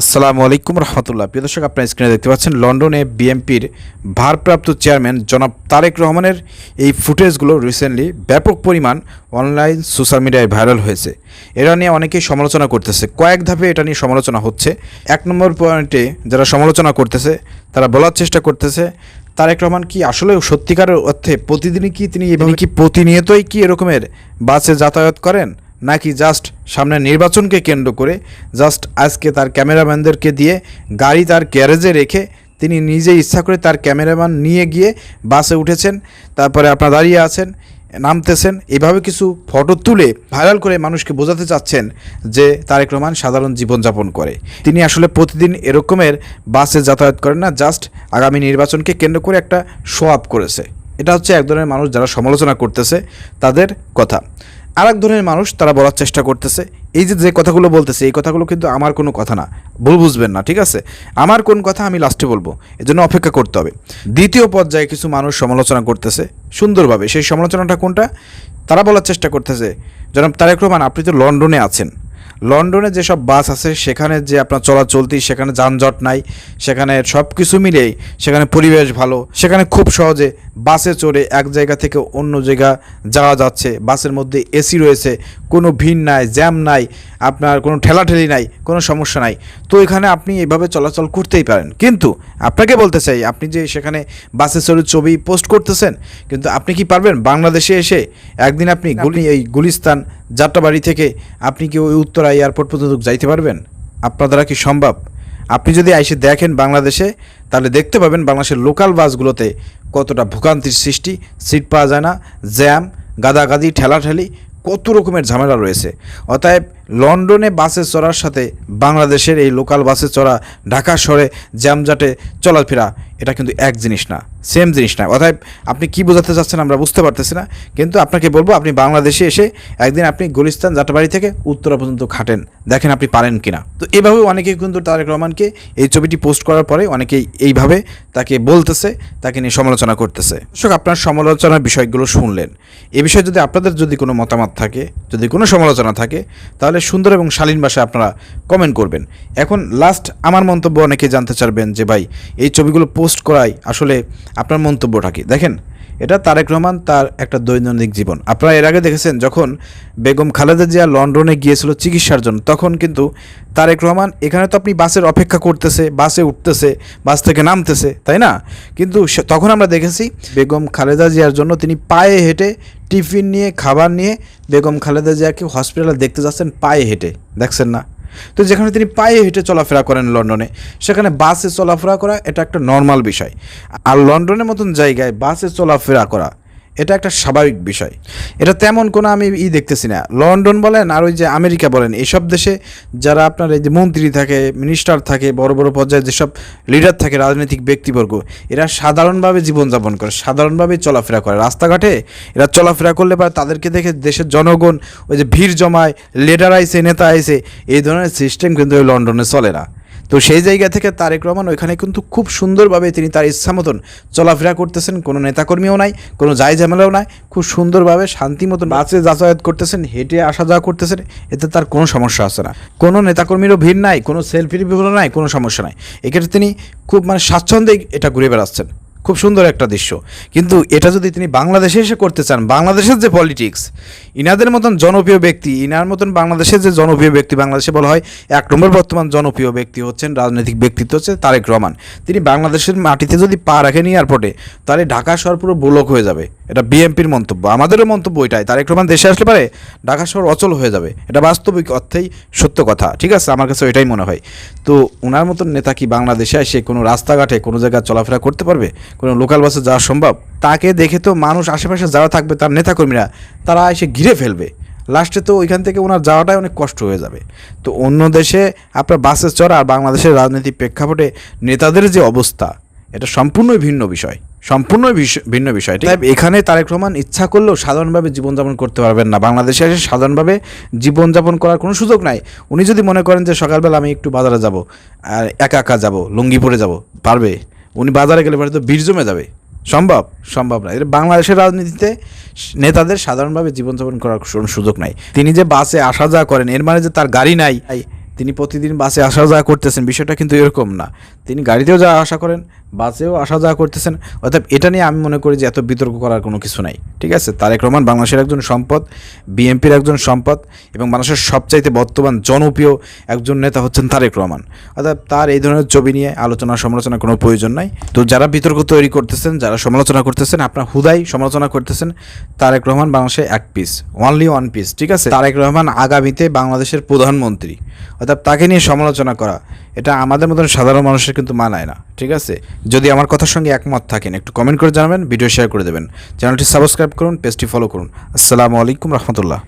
আসসালামু আলাইকুম রহমতুল্লাহ। প্রিয় দর্শক, আপনার স্ক্রিনে দেখতে পাচ্ছেন, লন্ডনে বিএমপির ভারপ্রাপ্ত চেয়ারম্যান জনাব তারেক রহমানের এই ফুটেজগুলো রিসেন্টলি ব্যাপক পরিমাণ অনলাইন সোশ্যাল মিডিয়ায় ভাইরাল হয়েছে। এটা নিয়ে অনেকেই সমালোচনা করতেছে। কয়েক ধাপে এটা নিয়ে সমালোচনা হচ্ছে। এক নম্বর পয়েন্টে যারা সমালোচনা করতেছে, তারা বলার চেষ্টা করতেছে, তারেক রহমান কি আসলে সত্যিকারের অর্থে প্রতিদিনই কি তিনি কি প্রতিনিয়তই কি এরকমের বাসে যাতায়াত করেন? নাকি জাস্ট সামনে নির্বাচনকে কেন্দ্র করে জাস্ট আজকে তার ক্যামেরাম্যানদেরকে দিয়ে গাড়ি তার গ্যারেজে রেখে তিনি নিজে ইচ্ছা করে তার ক্যামেরাম্যান নিয়ে গিয়ে বাসে উঠেছেন, তারপরে আপনার দাঁড়িয়ে আছেন, নামতেছেন, এভাবে কিছু ফটো তুলে ভাইরাল করে মানুষকে বোঝাতে চাচ্ছেন যে তারেক রহমান সাধারণ জীবনযাপন করে। তিনি আসলে প্রতিদিন এরকমের বাসে যাতায়াত করেন না, জাস্ট আগামী নির্বাচনকে কেন্দ্র করে একটা শো আপ করেছে। এটা হচ্ছে এক ধরনের মানুষ যারা সমালোচনা করতেছে তাদের কথা। আর এক ধরনের মানুষ তারা বলার চেষ্টা করতেছে, এই যে যে কথাগুলো বলতেছে, এই কথাগুলো কিন্তু আমার কোনো কথা না। ভুল বুঝবেন না, ঠিক আছে? আমার কোন কথা আমি লাস্টে বলব, এজন্য অপেক্ষা করতে হবে। দ্বিতীয় পর্যায়ে কিছু মানুষ সমালোচনা করতেছে, সুন্দরভাবে। সেই সমালোচনাটা কোনটা? তারা বলার চেষ্টা করতেছে, জনাব তারেক রহমান, আপনি তো লন্ডনে আছেন। লন্ডনে যেসব বাস আছে সেখানে যে আপনার চলাচলতি সেখানে যানজট নাই সেখানে সব কিছু মিলেই সেখানে পরিবেশ ভালো সেখানে খুব সহজে বাসে চড়ে এক জায়গা থেকে অন্য জায়গা যাওয়া যাচ্ছে। বাসের মধ্যে এসি রয়েছে কোনো ভিড় নাই জ্যাম নাই আপনার কোনো ঠেলাঠেলি নাই কোনো সমস্যা নাই। তো এখানে আপনি এভাবে চলাচল করতেই পারেন। কিন্তু আপনাকে বলতে চাই আপনি যে সেখানে বাসে চড়ে ছবি পোস্ট করতেছেন কিন্তু আপনি কি পারবেন বাংলাদেশে এসে একদিন আপনি গুলি এই গুলিস্তান যাত্রাবাড়ি থেকে আপনি কি ওই উত্তরা এয়ারপোর্ট পর্যন্ত যাইতে পারবেন? আপনার দ্বারা কি সম্ভব? আপনি যদি এসে দেখেন বাংলাদেশে, তাহলে দেখতে পাবেন বাংলাদেশের লোকাল বাসগুলোতে কতটা ভোগান্তির সৃষ্টি, সিট পাওয়া যায় না, জ্যাম, গাদাগাদি, ঠেলাঠেলি, কত রকমের ঝামেলা রয়েছে। অতএব লন্ডনে বাসে চড়ার সাথে বাংলাদেশের এই লোকাল বাসে চড়া ঢাকা শহরে জ্যামজাটে চলাফেরা এটা কিন্তু এক জিনিস না সেম জিনিস না। অর্থাৎ আপনি কি বোঝাতে চাচ্ছেন আমরা বুঝতে পারতেছি না, কিন্তু আপনাকে বলব আপনি বাংলাদেশে এসে একদিন আপনি গুলিস্তান যাত্রাবাড়ি থেকে উত্তরা পর্যন্ত খাটেন দেখেন আপনি পারেন কিনা। তো এভাবে অনেকেই কিন্তু তারেক রহমানকে এই ছবিটি পোস্ট করার পরে অনেকেই এইভাবে তাকে বলতেছে, তাকে নিয়ে সমালোচনা করতেছে। দর্শক, আপনার সমালোচনার বিষয়গুলো শুনলেন। এ বিষয়ে যদি আপনাদের যদি কোনো মতামত থাকে, যদি কোনো সমালোচনা থাকে, তাহলে সুন্দর এবং শালীন ভাষায় আপনারা কমেন্ট করবেন। এখন লাস্ট আমার মন্তব্য অনেকে জানতে চাইবেন যে, ভাই, এই ছবিগুলো পোস্ট করাই আসলে আপনার মন্তব্যটা কি? দেখেন, এটা তারেক রহমান তার একটা দৈনন্দিন জীবন। আপনারা এর আগে দেখেছেন যখন বেগম খালেদা জিয়া লন্ডনে গিয়েছিল চিকিৎসার জন্য, তখন কিন্তু তারেক রহমান, এখানে তো আপনি বাসের অপেক্ষা করতেছে, বাসে উঠতেছে, বাস থেকে নামতেছে তাই না? কিন্তু তখন আমরা দেখেছি বেগম খালেদা জিয়ার জন্য তিনি পায়ে হেঁটে টিফিন নিয়ে, খাবার নিয়ে বেগম খালেদা জিয়াকে হসপিটালে দেখতে যাচ্ছেন, পায়ে হেঁটে। দেখছেন না? তো যেখানে তিনি পায়ে হেঁটে চলাফেরা করেন লন্ডনে, সেখানে বাসে চলাফেরা করা এটা একটা নর্মাল বিষয়। আর লন্ডনের মতন জায়গায় বাসে চলাফেরা করা এটা একটা স্বাভাবিক বিষয়। এটা তেমন কোনো আমি ই দেখতেছি না। লন্ডন বলেন আর ওই যে আমেরিকা বলেন এইসব দেশে যারা আপনার এই যে মন্ত্রী থাকে মিনিস্টার থাকে, বড় বড় পর্যায়ে যেসব লিডার থাকে, রাজনৈতিক ব্যক্তিবর্গ, এরা সাধারণভাবে জীবনযাপন করে, সাধারণভাবে চলাফেরা করে। রাস্তাঘাটে এরা চলাফেরা করলে বা তাদেরকে দেখে দেশের জনগণ ওই যে ভিড় জমায় লিডার আইসে, নেতা আইসে, এই ধরনের সিস্টেম কিন্তু ওই লন্ডনে চলে না। তো সেই জায়গা থেকে তারেক রহমান ওইখানে কিন্তু খুব সুন্দরভাবে তিনি তার ইচ্ছা মতন চলাফেরা করতেছেন। কোনো নেতাকর্মীও নাই, কোনো যাই ঝামেলাও নাই। খুব সুন্দরভাবে শান্তি মতন বাসে যাতায়াত করতেছেন, হেঁটে আসা যাওয়া করতেছেন, এতে তার কোনো সমস্যা আছে না। কোনো নেতাকর্মীরও ভিড় নাই, কোনো সেলফির বিভ্র নাই, কোনো সমস্যা নাই। এক্ষেত্রে তিনি খুব মানে স্বাচ্ছন্দ্যেই এটা ঘুরে বেড়াচ্ছেন। খুব সুন্দর একটা দৃশ্য। কিন্তু এটা যদি তিনি বাংলাদেশে এসে করতে চান, বাংলাদেশের যে পলিটিক্স ইনাদের মতন জনপ্রিয় ব্যক্তি, ইনার মতন বাংলাদেশের যে জনপ্রিয় ব্যক্তি বাংলাদেশে বলা হয়, এক নম্বর বর্তমান জনপ্রিয় ব্যক্তি হচ্ছেন রাজনৈতিক ব্যক্তিত্ব হচ্ছে তারেক রহমান। তিনি বাংলাদেশের মাটিতে যদি পা রাখেন এয়ারপোর্টে তাহলে ঢাকা শহর পুরো ব্লক হয়ে যাবে। এটা বিএমপির মন্তব্য। আমাদেরও মন্তব্য এটাই তারেক রহমান দেশে আসলে পারে, ঢাকা শহর অচল হয়ে যাবে। এটা বাস্তবিক অর্থেই সত্য কথা। ঠিক আছে, আমার কাছে এটাই মনে হয়। তো ওনার মতন নেতা কি বাংলাদেশে এসে কোনো রাস্তাঘাটে কোনো জায়গায় চলাফেরা করতে পারবে? কোনো লোকাল বাসে যাওয়া সম্ভব? তাকে দেখে তো মানুষ আশেপাশে যারা থাকবে, তার নেতাকর্মীরা, তারা এসে ঘিরে ফেলবে। লাস্টে তো ওইখান থেকে ওনার যাওয়াটাই অনেক কষ্ট হয়ে যাবে। তো অন্য দেশে আপনার বাসে চড়া আর বাংলাদেশের রাজনৈতিক প্রেক্ষাপটে নেতাদের যে অবস্থা, এটা সম্পূর্ণই ভিন্ন বিষয়। সম্পূর্ণই ভিন্ন বিষয় তাই এখানে তারেক রহমান ইচ্ছা করলেও সাধারণভাবে জীবনযাপন করতে পারবেন না। বাংলাদেশে এসে সাধারণভাবে জীবনযাপন করার কোনো সুযোগ নাই। উনি যদি মনে করেন যে সকালবেলা আমি একটু বাজারে যাব, আর একা একা যাব, লুঙ্গি পরে যাব, পারবে? উনি বাজারে গেলে পরে তো ভিড় জমে যাবে। সম্ভব সম্ভব না। এটা বাংলাদেশের রাজনীতিতে নেতাদের সাধারণভাবে জীবনযাপন করার কোনো সুযোগ নাই। তিনি যে বাসে আসা যাওয়া করেন, এর মানে যে তার গাড়ি নাই, তিনি প্রতিদিন বাসে আসা যাওয়া করতেছেন, বিষয়টা কিন্তু এরকম না। তিনি গাড়িতেও যাওয়া আসা করেন বাসেও আসা যাওয়া করতেছেন। অর্থাৎ এটা নিয়ে আমি মনে করি যে এত বিতর্ক করার কোনো কিছু নাই। ঠিক আছে? তারেক রহমান বাংলাদেশের একজন সম্পদ, বিএনপির একজন সম্পদ এবং মানুষের সবচাইতে বর্তমান জনপ্রিয় একজন নেতা হচ্ছেন তারেক রহমান। অর্থাৎ তার এই ধরনের ছবি নিয়ে আলোচনা সমালোচনা কোনো প্রয়োজন নাই। তো যারা বিতর্ক তৈরি করতেছেন, যারা সমালোচনা করতেছেন, আপনার হুদাই সমালোচনা করতেছেন, তারেক রহমান বাংলাদেশে এক পিস অনলি ওয়ান পিস ঠিক আছে? তারেক রহমান আগামীতে বাংলাদেশের প্রধানমন্ত্রী। অর্থাৎ তাকে নিয়ে সমালোচনা করা এটা আমাদের মতন সাধারণ মানুষের কিন্তু মানায় না, ঠিক আছে? যদি আমার কথার সঙ্গে একমত থাকেন, একটু কমেন্ট করে জানাবেন ভিডিও শেয়ার করে দেবেন। চ্যানেলটি সাবস্ক্রাইব করুন পেজটি ফলো করুন। আসসালামু আলাইকুম রহমতুল্লাহ।